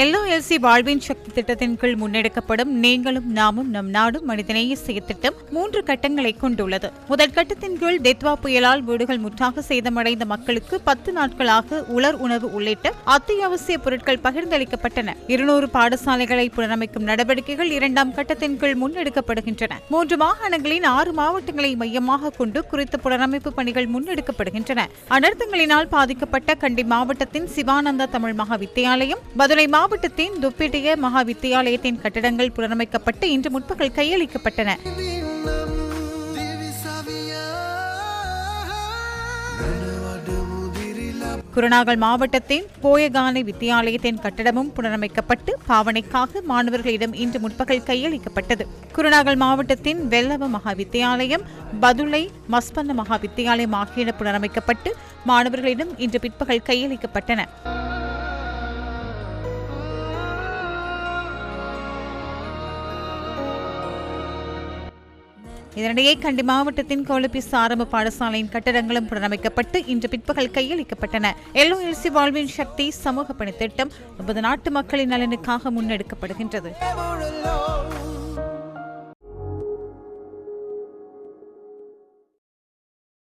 LOLC வாழ்வின் சக்தி திட்டத்தின் கீழ் முன்னெடுக்கப்படும் நீங்களும் நாமும் நம் நாடும் மனிதநேய செயற்திட்டம் மூன்று கட்டங்களை கொண்டுள்ளது. முதல் கட்டத்தின் கீழ் டெத்வா புயலால் வீடுகள் முற்றாக சேதமடைந்த மக்களுக்கு பத்து நாட்களாக உலர் உணவு உள்ளிட்ட அத்தியாவசிய பொருட்கள் பகிர்ந்தளிக்கப்பட்டன. இருநூறு பாடசாலைகளை புனரமைக்கும் நடவடிக்கைகள் இரண்டாம் கட்டத்தின் கீழ் முன்னெடுக்கப்படுகின்றன. மூன்று மாகாணங்களின் ஆறு மாவட்டங்களை மையமாக கொண்டு குறித்த புனரமைப்பு பணிகள் முன்னெடுக்கப்படுகின்றன. அனர்த்தங்களினால் பாதிக்கப்பட்ட கண்டி மாவட்டத்தின் சிவானந்தா தமிழ் மகா வித்தியாலயம் மதுரை மாவட்டத்தின் துப்பிட்டிய மகா வித்தியாலயத்தின் கட்டடங்கள் புனரமைக்கப்பட்டு இன்று முற்பகல் கையளிக்கப்பட்டன. குருநாகல் மாவட்டத்தின் போயகானை வித்தியாலயத்தின் கட்டடமும் புனரமைக்கப்பட்டு பாவனைக்காக மாணவர்களிடம் இன்று முற்பகல் கையளிக்கப்பட்டது. குருநாகல் மாவட்டத்தின் வெல்லவ மகா வித்தியாலயம் பதுளை மஸ்பந்த மகா வித்தியாலயம் ஆகியன புனரமைக்கப்பட்டு மாணவர்களிடம் இன்று பிற்பகல் கையளிக்கப்பட்டன. இதனிடையே கண்டி மாவட்டத்தின் கோலபிஸ் ஆரம்ப பாடசாலையின் கட்டடங்களும் புனரமைக்கப்பட்டு இன்று பிற்பகல் கையளிக்கப்பட்டன. எல்ஓஎல்சி வாழ்வின் சக்தி சமூக பணித்திட்டம் ஒன்பது நாட்டு மக்களின் நலனுக்காக முன்னெடுக்கப்படுகின்றது.